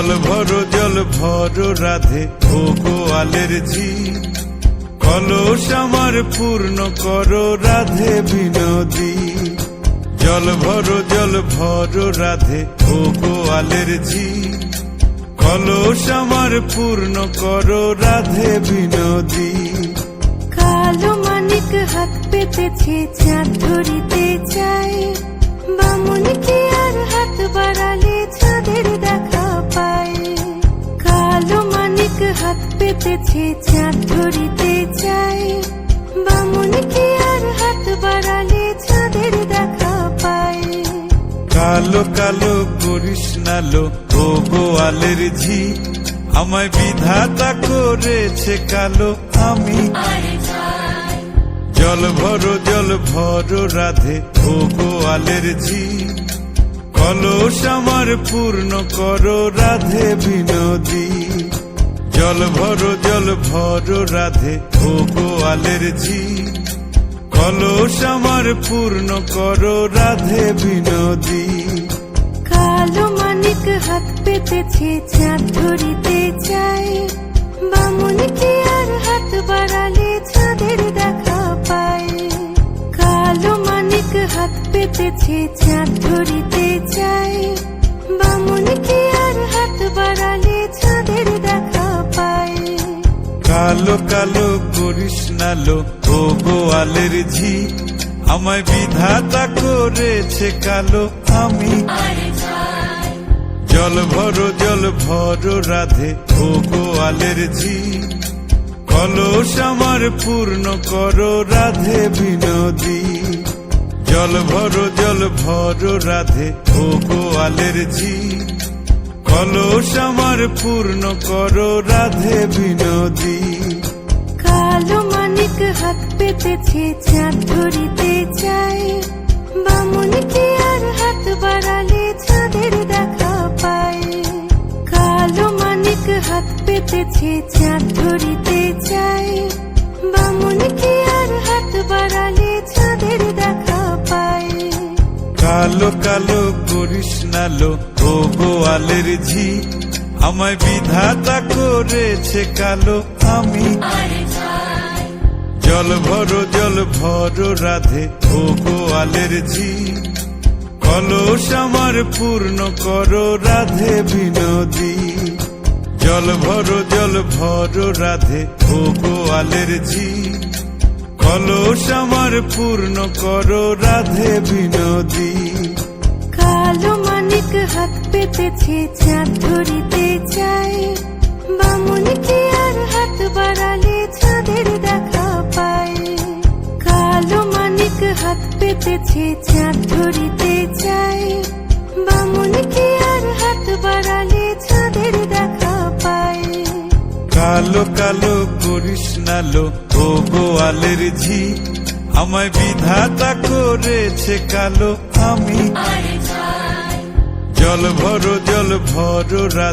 জল ভরো জল ভরো, রাধে ও গোয়ালের ঝি কলস আমার পূর্ণ করো, রাধে বিনোদী। জল ভরো জল ভরো, রাধে ও গোয়ালের ঝি কলস আমার পূর্ণ করো, রাধে বিনোদী। কালো মানিক হাত পেতেছে, চাঁদ ধরিতে চাই বামুন হাত পেতেছে চাঁদ ধরিতে চাই বামুন কি আর হাত বাড়ালে চাঁদের দেখা পায়? কালো কালো করিস নালো ও গোয়ালের ঝি। আমায় বিধাতা করেছে কালো আমি। জল ভরো জল ভরো রাধে ও গোয়ালের ঝি। কলস আমার পূর্ণ করো রাধে বিনোদী। জল ভরো জল ভরো, রাধে ও গোয়ালের ঝি কলস আমার পূর্ণ করো, রাধে বিনোদী। কালো মানিক হাত পেতেছে, চাঁদ ধরিতে চাই বামুন কি আর হাত বাড়ালে চাঁদের দেখা পায়। কালো মানিক হাত পেতেছে, চাঁদ ধরিতে চাই বামুন কি আর হাত বাড়ালে কালো কালো করিস নালো ও গোয়ালের ঝি, আমায় বিধাতা করেছে কালো। আমি জল ভরো জল ভরো রাধে। ও গোয়ালের ঝি, কলস আমার পূর্ণ করো রাধে বিনোদী। জল ভরো জল ভরো রাধে। ও গোয়ালের ঝি কলস আমার পূর্ণ করো, রাধে বিনোদী। কালো মানিক হাত পেতেছে, চাঁদ ধরিতে চাই বামুন কি আর হাত বাড়ালে চাঁদের দেখা পায়। কালো মানিক হাত পেতেছে, চাঁদ ধরিতে চাই বামুন কি আর হাত বাড়ালে কালো কালো করিস নালো ও গোয়ালের ঝি, আমায় বিধাতা করেছে কালো আমি। জল ভরো জল ভরো রাধে, ও গোয়ালের ঝি। কলস আমার পূর্ণ করো রাধে বিনোদী। জল ভরো জল ভরো রাধে, ও গোয়ালের ঝি। কলস আমার পূর্ণ করো রাধে বিনোদী। কালো মানিক হাত পেতেছে, চাঁদ ধরিতে চাই বামুন কি আর হাত বাড়ালে চাঁদের দেখা পায়। কালো মানিক হাত পেতেছে, চাঁদ ধরিতে চাই বামুন কি আর হাত বাড়ালে কালো কালো করিস নালো ও গোয়ালের ঝি আমায় বিধাতা করেছে কালো আমি। জল ভরো জল ভরো রাধে